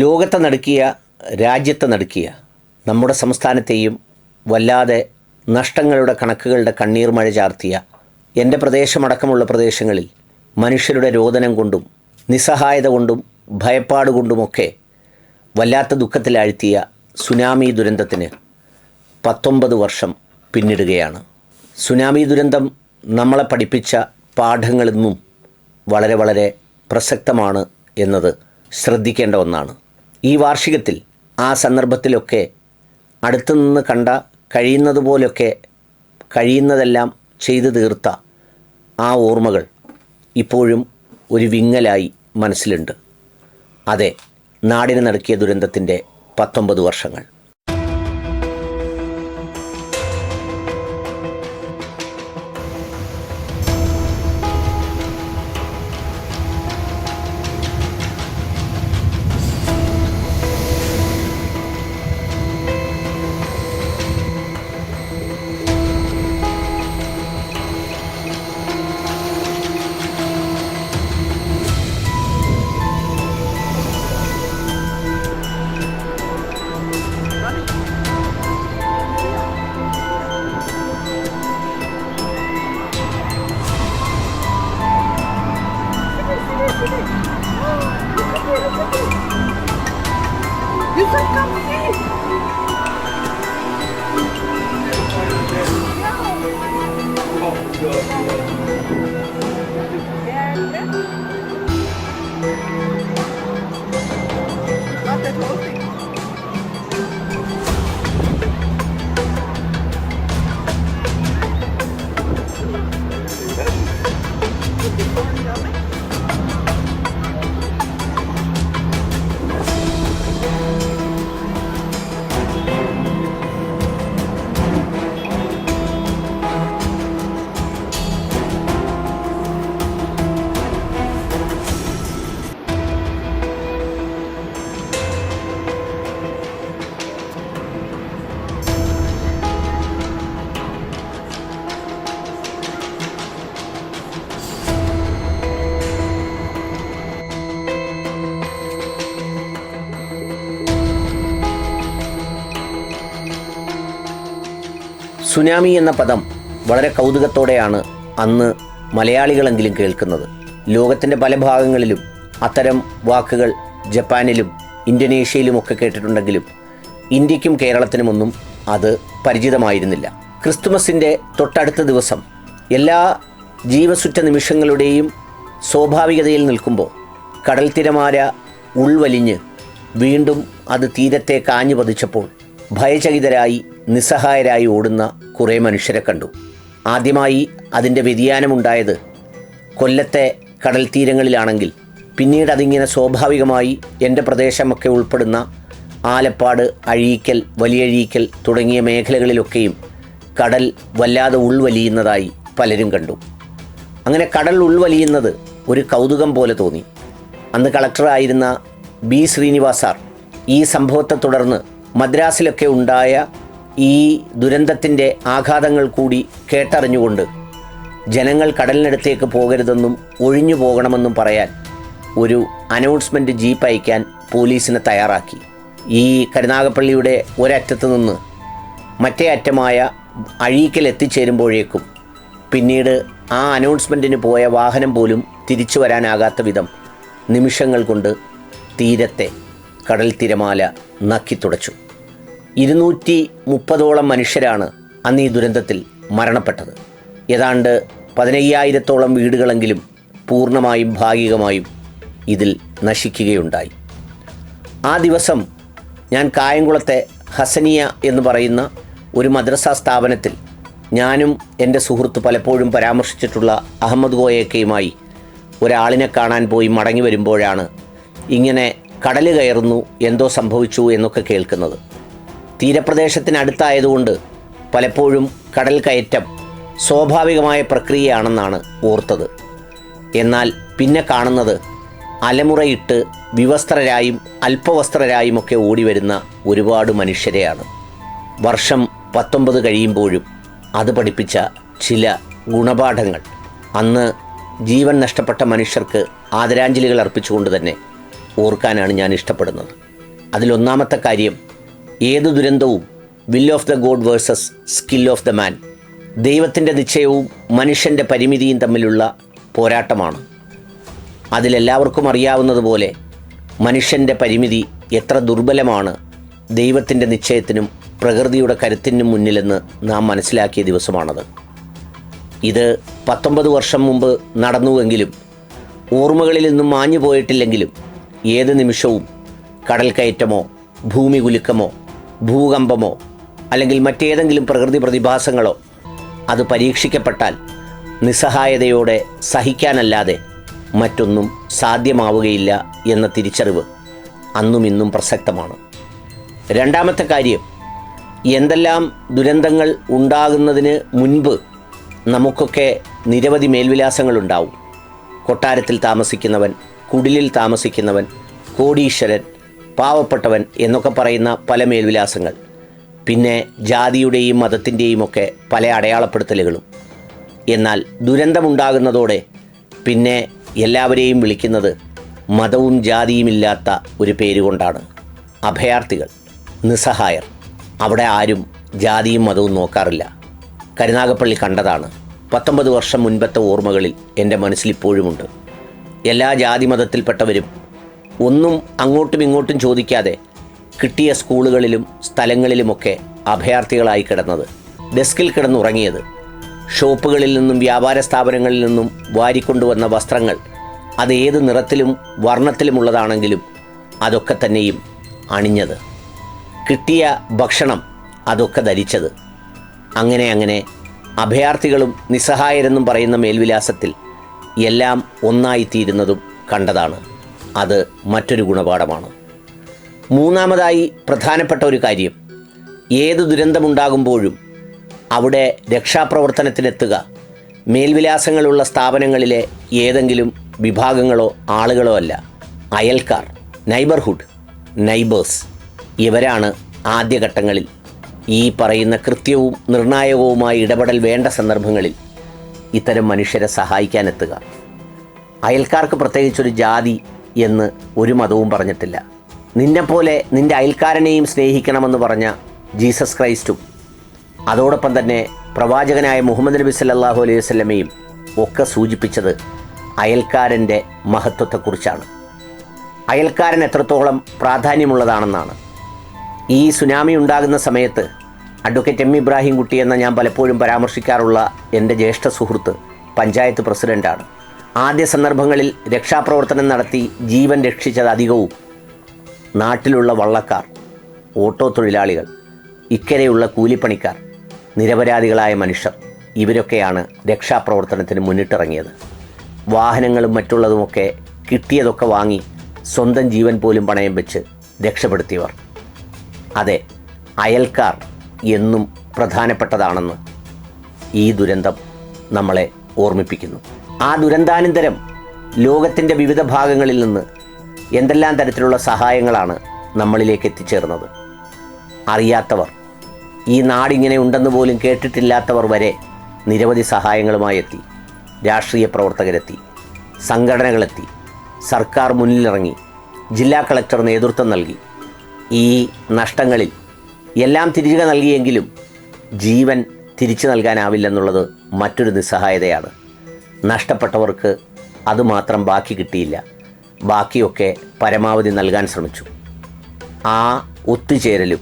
ലോകത്തെ നടുക്കിയ രാജ്യത്തെ നടുക്കിയ നമ്മുടെ സംസ്ഥാനത്തെയും വല്ലാതെ നഷ്ടങ്ങളുടെ കണക്കുകളുടെ കണ്ണീർ മഴ ചാർത്തിയ എന്റെ പ്രദേശമടക്കമുള്ള പ്രദേശങ്ങളിൽ മനുഷ്യരുടെ രോദനം കൊണ്ടും നിസ്സഹായത കൊണ്ടും ഭയപ്പാട് കൊണ്ടുമൊക്കെ വല്ലാത്ത ദുഃഖത്തിലാഴ്ത്തിയ സുനാമി ദുരന്തത്തിന് പത്തൊമ്പത് വർഷം പിന്നിടുകയാണ്. സുനാമി ദുരന്തം നമ്മളെ പഠിപ്പിച്ച പാഠങ്ങളിന്നും വളരെ വളരെ പ്രസക്തമാണ് എന്നത് ശ്രദ്ധിക്കേണ്ട ഒന്നാണ്. ഈ വാർഷികത്തിൽ ആ സന്ദർഭത്തിലൊക്കെ അടുത്തുനിന്ന് കണ്ട കഴിയുന്നതുപോലെയൊക്കെ കഴിയുന്നതെല്ലാം ചെയ്തു തീർത്ത ആ ഓർമ്മകൾ ഇപ്പോഴും ഒരു വിങ്ങലായി മനസ്സിലുണ്ട്. അതെ നാടിന് നടക്കിയ ദുരന്തത്തിന്റെ പത്തൊമ്പത് വർഷങ്ങൾ. ไง സുനാമി എന്ന പദം വളരെ കൗതുകത്തോടെയാണ് അന്ന് മലയാളികളെങ്കിലും കേൾക്കുന്നത്. ലോകത്തിന്റെ പല ഭാഗങ്ങളിലും അത്തരം വാക്കുകൾ ജപ്പാനിലും ഇന്തോനേഷ്യയിലുമൊക്കെ കേട്ടിട്ടുണ്ടെങ്കിലും ഇന്ത്യക്കും കേരളത്തിനുമൊന്നും അത് പരിചിതമായിരുന്നില്ല. ക്രിസ്തുമസിന്റെ തൊട്ടടുത്ത ദിവസം എല്ലാ ജീവസുറ്റ നിമിഷങ്ങളുടെയും സ്വാഭാവികതയിൽ നിൽക്കുമ്പോൾ കടൽ തിരമാല ഉൾവലിഞ്ഞ് വീണ്ടും അത് തീരത്തെ കാഞ്ഞു പതിച്ചപ്പോൾ ഭയചകിതരായി നിസ്സഹായരായി ഓടുന്ന കുറേ മനുഷ്യരെ കണ്ടു. ആദ്യമായി അതിന്റെ വ്യതിയാനമുണ്ടായത് കൊല്ലത്തെ കടൽ തീരങ്ങളിലാണെങ്കിൽ പിന്നീട് അതിങ്ങനെ സ്വാഭാവികമായി എന്റെ പ്രദേശമൊക്കെ ഉൾപ്പെടുന്ന ആലപ്പാട് അഴീക്കൽ വലിയഴീക്കൽ തുടങ്ങിയ മേഖലകളിലൊക്കെയും കടൽ വല്ലാതെ ഉൾവലിയുന്നതായി പലരും കണ്ടു. അങ്ങനെ കടൽ ഉൾവലിയുന്നത് ഒരു കൗതുകം പോലെ തോന്നി. അന്ന് കളക്ടറായിരുന്ന ബി ശ്രീനിവാസാർ ഈ സംഭവത്തെ തുടർന്ന് മദ്രാസിലൊക്കെ ഉണ്ടായ ഈ ദുരന്തത്തിന്റെ ആഘാതങ്ങൾ കൂടി കേട്ടറിഞ്ഞുകൊണ്ട് ജനങ്ങൾ കടലിനടുത്തേക്ക് പോകരുതെന്നും ഒഴിഞ്ഞു പോകണമെന്നും പറയാൻ ഒരു അനൗൺസ്മെന്റ് ജീപ്പ് അയക്കാൻ പോലീസിനെ തയ്യാറാക്കി. ഈ കരുനാഗപ്പള്ളിയുടെ ഒരറ്റത്ത് നിന്ന് മറ്റേ അറ്റമായ അഴീക്കൽ എത്തിച്ചേരുമ്പോഴേക്കും പിന്നീട് ആ അനൗൺസ്മെന്റിന് പോയ വാഹനം പോലും തിരിച്ചു വരാനാകാത്ത വിധം നിമിഷങ്ങൾ കൊണ്ട് തീരത്തെ കടൽ തിരമാല നക്കിത്തുടച്ചു ഇരുന്നൂറ്റി മുപ്പതോളം മനുഷ്യരാണ് അന്ന് ഈ ദുരന്തത്തിൽ മരണപ്പെട്ടത്. ഏതാണ്ട് പതിനയ്യായിരത്തോളം വീടുകളെങ്കിലും പൂർണമായും ഭാഗികമായും ഇതിൽ നശിക്കുകയുണ്ടായി. ആ ദിവസം ഞാൻ കായംകുളത്തെ ഹസനിയ എന്ന് പറയുന്ന ഒരു മദ്രസ സ്ഥാപനത്തിൽ ഞാനും എന്റെ സുഹൃത്ത് പലപ്പോഴും പരാമർശിച്ചിട്ടുള്ള അഹമ്മദ് ഗോയക്കയുമായി ഒരാളിനെ കാണാൻ പോയി മടങ്ങി വരുമ്പോഴാണ് ഇങ്ങനെ കടൽ കയറുന്നു എന്തോ സംഭവിച്ചു എന്നൊക്കെ കേൾക്കുന്നത്. തീരപ്രദേശത്തിനടുത്തായതുകൊണ്ട് പലപ്പോഴും കടൽ കയറ്റം സ്വാഭാവികമായ പ്രക്രിയയാണെന്നാണ് ഓർത്തത്. എന്നാൽ പിന്നെ കാണുന്നത് അലമുറയിട്ട് വിവസ്ത്രരായും അല്പവസ്ത്രരായുമൊക്കെ ഓടി വരുന്ന ഒരുപാട് മനുഷ്യരെയാണ്. വർഷം പത്തൊമ്പത് കഴിയുമ്പോഴും അത് പഠിപ്പിച്ച ചില ഗുണപാഠങ്ങൾ. അന്ന് ജീവൻ നഷ്ടപ്പെട്ട മനുഷ്യർക്ക് ആദരാഞ്ജലികൾ അർപ്പിച്ചുകൊണ്ട് തന്നെ ഓർക്കാനാണ് ഞാൻ ഇഷ്ടപ്പെടുന്നത്. അതിലൊന്നാമത്തെ കാര്യം ഏത് ദുരന്തവും will of the god versus skill of the man ദൈവത്തിന്റെ നിശ്ചയവും മനുഷ്യന്റെ പരിമിതിയും തമ്മിലുള്ള പോരാട്ടമാണ്. അതിലെല്ലാവർക്കും അറിയാവുന്നതുപോലെ മനുഷ്യന്റെ പരിമിതി എത്ര ദുർബലമാണ് ദൈവത്തിന്റെ നിശ്ചയത്തിനും പ്രകൃതിയുടെ കരുത്തിനും മുന്നിലെന്ന് നാം മനസ്സിലാക്കിയ ദിവസമാണത്. ഇത് പത്തൊമ്പത് വർഷം മുമ്പ് നടന്നുവെങ്കിലും ഓർമ്മകളിൽ നിന്നും മാഞ്ഞു പോയിട്ടില്ലെങ്കിലും ഏത് നിമിഷവും കടൽ കയറ്റമോ ഭൂമി കുലുക്കമോ ഭൂകമ്പമോ അല്ലെങ്കിൽ മറ്റേതെങ്കിലും പ്രകൃതി പ്രതിഭാസങ്ങളോ അത് പരീക്ഷിക്കപ്പെട്ടാൽ നിസ്സഹായതയോടെ സഹിക്കാനല്ലാതെ മറ്റൊന്നും സാധ്യമാവുകയില്ല എന്ന തിരിച്ചറിവ് അന്നും ഇന്നും പ്രസക്തമാണ്. രണ്ടാമത്തെ കാര്യം എന്തെല്ലാം ദുരന്തങ്ങൾ ഉണ്ടാകുന്നതിന് മുൻപ് നമുക്കൊക്കെ നിരവധി മേൽവിലാസങ്ങളുണ്ടാവും. കൊട്ടാരത്തിൽ താമസിക്കുന്നവൻ കുടിലിൽ താമസിക്കുന്നവൻ കോടീശ്വരൻ പാവപ്പെട്ടവൻ എന്നൊക്കെ പറയുന്ന പല മേൽവിലാസങ്ങൾ. പിന്നെ ജാതിയുടെയും മതത്തിന്റെയും ഒക്കെ പല അടയാളപ്പെടുത്തലുകളും. എന്നാൽ ദുരന്തമുണ്ടാകുന്നതോടെ പിന്നെ എല്ലാവരെയും വിളിക്കുന്നത് മതവും ജാതിയുമില്ലാത്ത ഒരു പേരുകൊണ്ടാണ്. അഭയാർത്ഥികൾ നിസ്സഹായർ. അവിടെ ആരും ജാതിയും മതവും നോക്കാറില്ല. കരുനാഗപ്പള്ളി കണ്ടതാണ്. പത്തൊമ്പത് വർഷം മുൻപത്തെ ഓർമ്മകളിൽ എന്റെ മനസ്സിലിപ്പോഴുമുണ്ട് എല്ലാ ജാതി മതത്തിൽപ്പെട്ടവരും ഒന്നും അങ്ങോട്ടും ഇങ്ങോട്ടും ചോദിക്കാതെ കിട്ടിയ സ്കൂളുകളിലും സ്ഥലങ്ങളിലുമൊക്കെ അഭയാർത്ഥികളായി കിടന്നത്. ഡെസ്കിൽ കിടന്നുറങ്ങിയത്. ഷോപ്പുകളിൽ നിന്നും വ്യാപാര സ്ഥാപനങ്ങളിൽ നിന്നും വാരിക്കൊണ്ടുവന്ന വസ്ത്രങ്ങൾ അത് ഏത് നിറത്തിലും വർണത്തിലുമുള്ളതാണെങ്കിലും അതൊക്കെ തന്നെയും അണിഞ്ഞത്. കിട്ടിയ ഭക്ഷണം അതൊക്കെ ധരിച്ചത്. അങ്ങനെ അങ്ങനെ അഭയാർത്ഥികളും നിസ്സഹായരെന്നും പറയുന്ന മേൽവിലാസത്തിൽ എല്ലാം ഒന്നായിത്തീരുന്നതും കണ്ടതാണ്. അത് മറ്റൊരു ഗുണപാഠമാണ്. മൂന്നാമതായി പ്രധാനപ്പെട്ട ഒരു കാര്യം. ഏത് ദുരന്തമുണ്ടാകുമ്പോഴും അവിടെ രക്ഷാപ്രവർത്തനത്തിനെത്തുക മേൽവിലാസങ്ങളുള്ള സ്ഥാപനങ്ങളിലെ ഏതെങ്കിലും വിഭാഗങ്ങളോ ആളുകളോ അല്ല. അയൽക്കാർ നൈബർഹുഡ് നൈബേഴ്സ് ഇവരാണ് ആദ്യഘട്ടങ്ങളിൽ ഈ പറയുന്ന കൃത്യവും നിർണായകവുമായ ഇടപെടൽ വേണ്ട സന്ദർഭങ്ങളിൽ ഇത്തരം മനുഷ്യരെ സഹായിക്കാനെത്തുക. അയൽക്കാർക്ക് പ്രത്യേകിച്ചൊരു ജാതി എന്ന് ഒരു മതവും പറഞ്ഞിട്ടില്ല. നിന്നെപ്പോലെ നിന്റെ അയൽക്കാരനെയും സ്നേഹിക്കണമെന്ന് പറഞ്ഞ ജീസസ് ക്രൈസ്റ്റും അതോടൊപ്പം തന്നെ പ്രവാചകനായ മുഹമ്മദ് നബി സല്ലാഹു അലൈഹി വസ്ലമയും ഒക്കെ സൂചിപ്പിച്ചത് അയൽക്കാരന്റെ മഹത്വത്തെക്കുറിച്ചാണ്. അയൽക്കാരൻ എത്രത്തോളം പ്രാധാന്യമുള്ളതാണെന്നാണ്. ഈ സുനാമി ഉണ്ടാകുന്ന സമയത്ത് അഡ്വക്കേറ്റ് എം ഇബ്രാഹിം കുട്ടി എന്ന ഞാൻ പലപ്പോഴും പരാമർശിക്കാറുള്ള എന്റെ ജ്യേഷ്ഠ സുഹൃത്ത് പഞ്ചായത്ത് പ്രസിഡന്റാണ്. ആദ്യ സന്ദർഭങ്ങളിൽ രക്ഷാപ്രവർത്തനം നടത്തി ജീവൻ രക്ഷിച്ചത് അധികവും നാട്ടിലുള്ള വള്ളക്കാർ ഓട്ടോ തൊഴിലാളികൾ ഇക്കരെയുള്ള കൂലിപ്പണിക്കാർ നിരപരാധികളായ മനുഷ്യർ. ഇവരൊക്കെയാണ് രക്ഷാപ്രവർത്തനത്തിന് മുന്നിട്ടിറങ്ങിയത്. വാഹനങ്ങളും മറ്റുള്ളതുമൊക്കെ കിട്ടിയതൊക്കെ വാങ്ങി സ്വന്തം ജീവൻ പോലും പണയം വെച്ച് രക്ഷപ്പെടുത്തിയവർ. അതെ അയൽക്കാർ എന്നും പ്രധാനപ്പെട്ടതാണെന്ന് ഈ ദുരന്തം നമ്മളെ ഓർമ്മിപ്പിക്കുന്നു. ആ ദുരന്താനന്തരം ലോകത്തിന്റെ വിവിധ ഭാഗങ്ങളിൽ നിന്ന് എന്തെല്ലാം തരത്തിലുള്ള സഹായങ്ങളാണ് നമ്മളിലേക്ക് എത്തിച്ചേർന്നത്? അറിയാത്തവർ ഈ നാടിങ്ങനെ ഉണ്ടെന്ന് പോലും കേട്ടിട്ടില്ലാത്തവർ വരെ നിരവധി സഹായങ്ങളുമായി എത്തി രാഷ്ട്രീയ പ്രവർത്തകരെത്തി സംഘടനകളെത്തി സർക്കാർ മുന്നിലിറങ്ങി ജില്ലാ കളക്ടർ നേതൃത്വം നൽകി. ഈ നഷ്ടങ്ങളിൽ എല്ലാം തിരികെ നൽകിയെങ്കിലും ജീവൻ തിരിച്ചു നൽകാനാവില്ലെന്നുള്ളത് മറ്റൊരു നിസ്സഹായതയാണ്. നഷ്ടപ്പെട്ടവർക്ക് അതുമാത്രം ബാക്കി കിട്ടിയില്ല. ബാക്കിയൊക്കെ പരമാവധി നൽകാൻ ശ്രമിച്ചു. ആ ഒത്തുചേരലും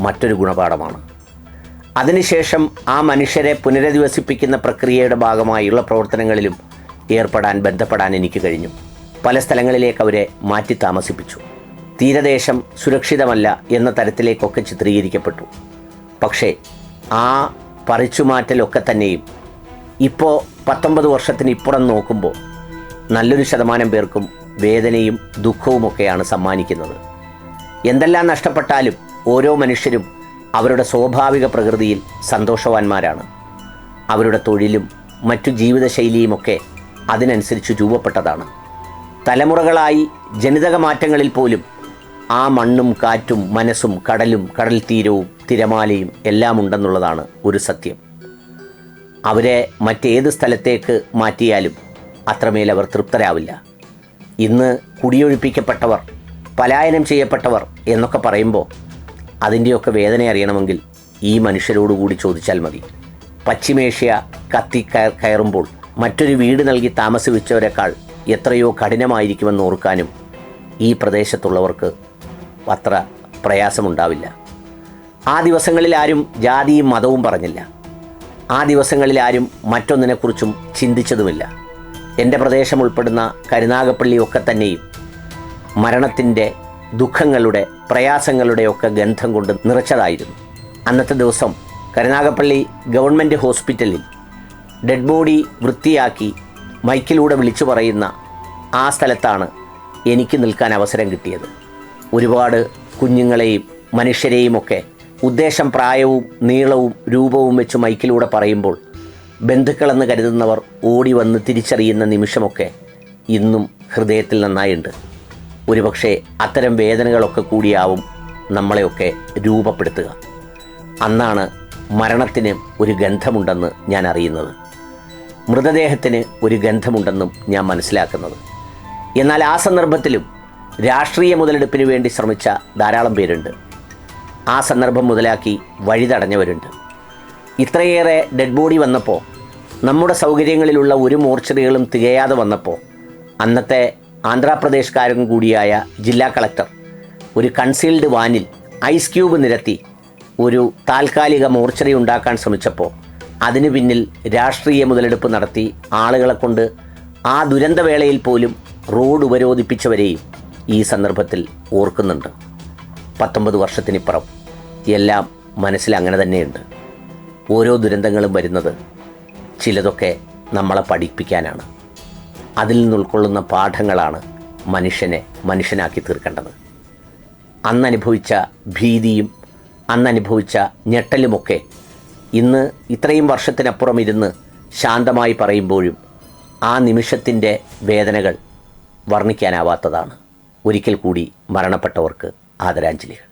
മറ്റൊരു ഗുണപാഠമാണ്. അതിനുശേഷം ആ മനുഷ്യരെ പുനരധിവസിപ്പിക്കുന്ന പ്രക്രിയയുടെ ഭാഗമായുള്ള പ്രവർത്തനങ്ങളിലും ഏർപ്പെടാൻ ബന്ധപ്പെടാൻ എനിക്ക് കഴിഞ്ഞു. പല സ്ഥലങ്ങളിലേക്ക് അവരെ മാറ്റി താമസിപ്പിച്ചു. തീരദേശം സുരക്ഷിതമല്ല എന്ന തരത്തിലേക്കൊക്കെ ചിത്രീകരിക്കപ്പെട്ടു. പക്ഷേ ആ പറിച്ചുമാറ്റലൊക്കെ തന്നെയും ഇപ്പോൾ പത്തൊമ്പത് വർഷത്തിന് ഇപ്പുറം നോക്കുമ്പോൾ നല്ലൊരു ശതമാനം പേർക്കും വേദനയും ദുഃഖവുമൊക്കെയാണ് സമ്മാനിക്കുന്നത്. എന്തെല്ലാം നഷ്ടപ്പെട്ടാലും ഓരോ മനുഷ്യരും അവരുടെ സ്വാഭാവിക പ്രകൃതിയിൽ സന്തോഷവാന്മാരാണ്. അവരുടെ തൊഴിലും മറ്റു ജീവിതശൈലിയുമൊക്കെ അതിനനുസരിച്ച് രൂപപ്പെട്ടതാണ്. തലമുറകളായി ജനിതക മാറ്റങ്ങളിൽ പോലും ആ മണ്ണും കാറ്റും മനസ്സും കടലും കടൽ തീരവും തിരമാലയും എല്ലാം ഉണ്ടെന്നുള്ളതാണ് ഒരു സത്യം. അവരെ മറ്റേത് സ്ഥലത്തേക്ക് മാറ്റിയാലും അത്രമേൽ അവർ തൃപ്തരാവില്ല. ഇന്ന് കുടിയൊഴിപ്പിക്കപ്പെട്ടവർ പലായനം ചെയ്യപ്പെട്ടവർ എന്നൊക്കെ പറയുമ്പോൾ അതിന്റെയൊക്കെ വേദന അറിയണമെങ്കിൽ ഈ മനുഷ്യരോടുകൂടി ചോദിച്ചാൽ മതി. പശ്ചിമേഷ്യ കത്തി കയർ കയറുമ്പോൾ മറ്റൊരു വീട് നൽകി താമസിച്ചവരെക്കാൾ എത്രയോ കഠിനമായിരിക്കുമെന്ന് ഓർക്കാനും ഈ പ്രദേശത്തുള്ളവർക്ക് അത്ര പ്രയാസമുണ്ടാവില്ല. ആ ദിവസങ്ങളിൽ ആരും ജാതിയും മതവും പറഞ്ഞില്ല. ആ ദിവസങ്ങളിൽ ആരും മറ്റൊന്നിനെക്കുറിച്ചും ചിന്തിച്ചതുമില്ല. എന്റെ പ്രദേശം ഉൾപ്പെടുന്ന കരുനാഗപ്പള്ളിയൊക്കെ തന്നെയും മരണത്തിന്റെ ദുഃഖങ്ങളുടെ പ്രയാസങ്ങളുടെയൊക്കെ ഗന്ധം കൊണ്ട് നിറച്ചതായിരുന്നു. അന്നത്തെ ദിവസം കരുനാഗപ്പള്ളി ഗവൺമെന്റ് ഹോസ്പിറ്റലിൽ ഡെഡ് ബോഡി വൃത്തിയാക്കി മൈക്കിലൂടെ വിളിച്ചു പറയുന്ന ആ സ്ഥലത്താണ് എനിക്ക് നിൽക്കാൻ അവസരം കിട്ടിയത്. ഒരുപാട് കുഞ്ഞുങ്ങളെയും മനുഷ്യരെയുമൊക്കെ ഉദ്ദേശം പ്രായവും നീളവും രൂപവും വെച്ച് മൈക്കിലൂടെ പറയുമ്പോൾ ബന്ധുക്കളെന്ന് കരുതുന്നവർ ഓടി വന്ന് തിരിച്ചറിയുന്ന നിമിഷമൊക്കെ ഇന്നും ഹൃദയത്തിൽ നന്നായിട്ടുണ്ട് ഒരുപക്ഷെ അത്തരം വേദനകളൊക്കെ കൂടിയാവും നമ്മളെയൊക്കെ രൂപപ്പെടുത്തുക. അന്നാണ് മരണത്തിന് ഒരു ഗന്ധമുണ്ടെന്ന് ഞാൻ അറിയുന്നത്. മൃതദേഹത്തിന് ഒരു ഗന്ധമുണ്ടെന്നും ഞാൻ മനസ്സിലാക്കുന്നത്. എന്നാൽ ആ സന്ദർഭത്തിലും രാഷ്ട്രീയ മുതലെടുപ്പിന് വേണ്ടി ശ്രമിച്ച ധാരാളം പേരുണ്ട്. ആ സന്ദർഭം മുതലാക്കി വഴി തടഞ്ഞവരുണ്ട്. ഇത്രയേറെ ഡെഡ് ബോഡി വന്നപ്പോൾ നമ്മുടെ സൗകര്യങ്ങളിലുള്ള ഒരു മോർച്ചറികളും തികയാതെ വന്നപ്പോൾ അന്നത്തെ ആന്ധ്രാപ്രദേശുകാരൻ കൂടിയായ ജില്ലാ കളക്ടർ ഒരു കൺസീൽഡ് വാനിൽ ഐസ് ക്യൂബ് നിരത്തി ഒരു താൽക്കാലിക മോർച്ചറി ഉണ്ടാക്കാൻ ശ്രമിച്ചപ്പോൾ അതിനു പിന്നിൽ രാഷ്ട്രീയ മുതലെടുപ്പ് നടത്തി ആളുകളെ കൊണ്ട് ആ ദുരന്തവേളയിൽ പോലും റോഡ് ഉപരോധിപ്പിച്ചവരെയും ഈ സന്ദർഭത്തിൽ ഓർക്കുന്നുണ്ട്. പത്തൊമ്പത് വർഷത്തിനിപ്പുറം. എല്ലാം മനസ്സിൽ അങ്ങനെ തന്നെയുണ്ട്. ഓരോ ദുരന്തങ്ങളും വരുന്നത് ചിലതൊക്കെ നമ്മളെ പഠിപ്പിക്കാനാണ്. അതിൽ നിന്ന് ഉൾക്കൊള്ളുന്ന പാഠങ്ങളാണ് മനുഷ്യനെ മനുഷ്യനാക്കി തീർക്കേണ്ടത്. അന്നനുഭവിച്ച ഭീതിയും അന്നനുഭവിച്ച ഞെട്ടലുമൊക്കെ ഇന്ന് ഇത്രയും വർഷത്തിനപ്പുറം ഇരുന്ന് ശാന്തമായി പറയുമ്പോഴും ആ നിമിഷത്തിന്റെ വേദനകൾ വർണിക്കാനാവാത്തതാണ്. ഒരിക്കൽ കൂടി മരണപ്പെട്ടവർക്ക് ആദരാഞ്ജലികൾ.